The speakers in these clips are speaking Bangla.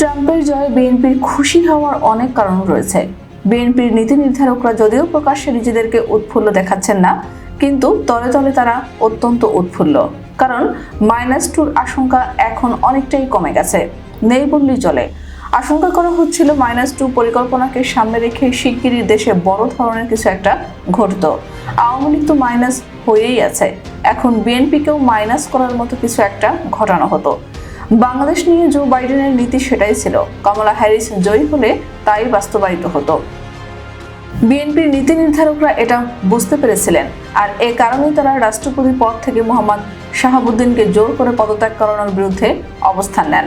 ট্রাম্পের জয়ে বিএনপির খুশি হওয়ার অনেক কারণ রয়েছে। বিএনপির নীতি নির্ধারকরা যদিও প্রকাশ্যে নিজেদেরকে উৎফুল্ল দেখাচ্ছেন না, কিন্তু তলে তলে তারা অত্যন্ত উৎফুল্ল। কারণ মাইনাস টুর আশঙ্কা এখন অনেকটাই কমে গেছে। নেই বললেই চলে। আশঙ্কা করা হচ্ছিল মাইনাস টু পরিকল্পনাকে সামনে রেখে শিগগিরই দেশে বড় ধরনের কিছু একটা ঘটত। আওয়ামী লীগ তো মাইনাস হয়েই আছে। এখন বিএনপিকেও মাইনাস করার মতো কিছু একটা ঘটানো হতো। বাংলাদেশ নিয়ে জো বাইডেনের নীতি সেটাই ছিল। কমলা হ্যারিস জয়ী হলে তাই বাস্তবায়িত হতো। বিএনপির নীতি নির্ধারকরা এটা বুঝতে পেরেছিলেন। আর এ কারণেই তারা রাষ্ট্রপতি পদ থেকে মোহাম্মদ শাহাবুদ্দিনকে জোর করে পদত্যাগ করানোর বিরুদ্ধে অবস্থান নেন।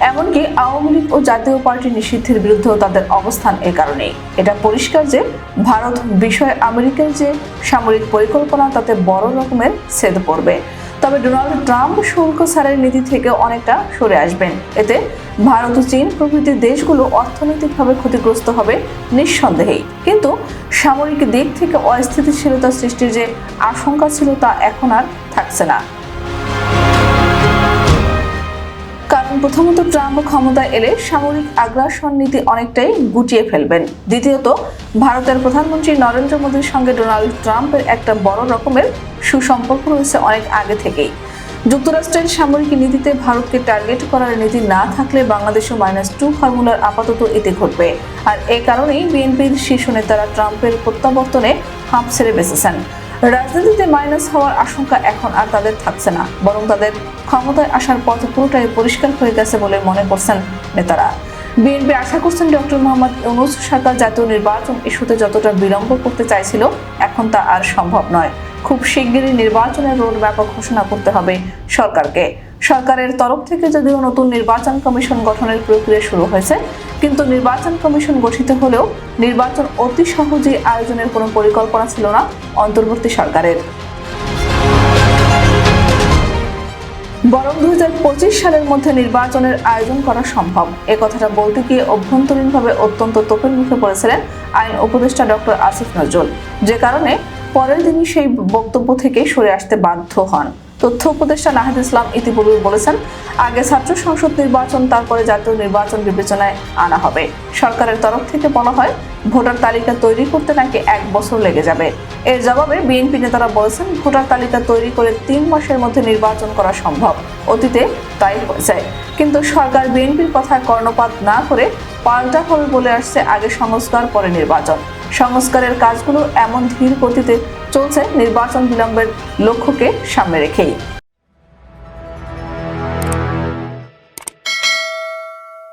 এমনকি আওয়ামী লীগ ও জাতীয় পার্টি নিষিদ্ধের বিরুদ্ধেও তাদের অবস্থান এ কারণেই। এটা পরিষ্কার যে ভারত বিষয়ে আমেরিকার যে সামরিক পরিকল্পনা, তাতে বড় রকমের ছেদ পড়বে। তবে ডোনাল্ড ট্রাম্প শুল্ক ছাড়ের নীতি থেকে অনেকটা সরে আসবেন। এতে ভারত ও চীন প্রভৃতি দেশগুলো অর্থনৈতিকভাবে ক্ষতিগ্রস্ত হবে নিঃসন্দেহেই। কিন্তু সামরিক দিক থেকে অস্থিতিশীলতা সৃষ্টির যে আশঙ্কা ছিল তা এখন আর থাকছে না। প্রথমত ট্রাম্প ক্ষমতায় এলে সামরিক আগ্রাসন নীতি অনেকটাই গুটিয়ে ফেলবেন। দ্বিতীয়ত, ভারতের প্রধানমন্ত্রী নরেন্দ্র মোদীর সঙ্গে ডোনাল্ড ট্রাম্পের একটা বড় রকমের সুসম্পর্ক রয়েছে অনেক আগে থেকেই। যুক্তরাষ্ট্রের সামরিক নীতিতে ভারতকে টার্গেট করার নীতি না থাকলে বাংলাদেশও মাইনাস টু ফর্মুলার আপাতত এতে ঘটবে। আর এ কারণেই বিএনপির শীর্ষ নেতারা ট্রাম্পের প্রত্যাবর্তনে হাঁপ ছেড়ে বেঁচেছেন। রাজনীতিতে মাইনাস হওয়ার আশঙ্কা এখন আর তাদের থাকছে না। বরং তাদের ক্ষমতায় আসার পথ পুরোটাই পরিষ্কার হয়ে গেছে বলে মনে করছেন নেতারা। বিএনপি আশা করছেন ডক্টর মোহাম্মদ ইউনুস সরকার জাতীয় নির্বাচন ইস্যুতে যতটা বিলম্ব করতে চাইছিল, এখন তা আর সম্ভব নয়। খুব শিগগিরই নির্বাচনের রোড ব্যাপক ঘোষণা করতে হবে সরকারকে। সরকারের তরফ থেকে যদিও নতুন নির্বাচন কমিশন গঠনের প্রক্রিয়া শুরু হয়েছে, কিন্তু নির্বাচন কমিশন গঠিত হলেও নির্বাচন অতি সহজেই আয়োজনের কোনো পরিকল্পনা ছিল না অন্তর্বর্তী সরকারের। বরং দুই হাজার পঁচিশ সালের মধ্যে নির্বাচনের আয়োজন করা সম্ভব। এ কথাটা বলতে গিয়ে অভ্যন্তরীণভাবে অত্যন্ত তোপের মুখে পড়েছিলেন আইন উপদেষ্টা ডক্টর আসিফ নজরুল, যে কারণে পরের দিনই সেই বক্তব্য থেকে সরে আসতে বাধ্য হন। তথ্য উপদেষ্টা নাহিদ ইসলাম ইতিপূর্বে বলেছেন, আগে ছাত্র সংসদ নির্বাচন, তারপরে জাতীয় নির্বাচন বিবেচনায় আনা হবে। সরকারের তরফ থেকে বলা হয় ভোটার তালিকা তৈরি করতে নাকি এক বছর লেগে যাবে? এর জবাবে বিএনপি নেতারা বলেছেন, ভোটার তালিকা তৈরি করে তিন মাসের মধ্যে নির্বাচন করা সম্ভব। অতীতে তাই হয়েছে কিন্তু সরকার বিএনপির কথায় কর্ণপাত না করে পাল্টা হবে বলে আসছে আগে সংস্কার, পরে নির্বাচন। সংস্কারের কাজগুলো এমন ধীর গতিতে চলছে, নির্বাচন বিলম্বের লক্ষ্যকে সামনে রেখেই।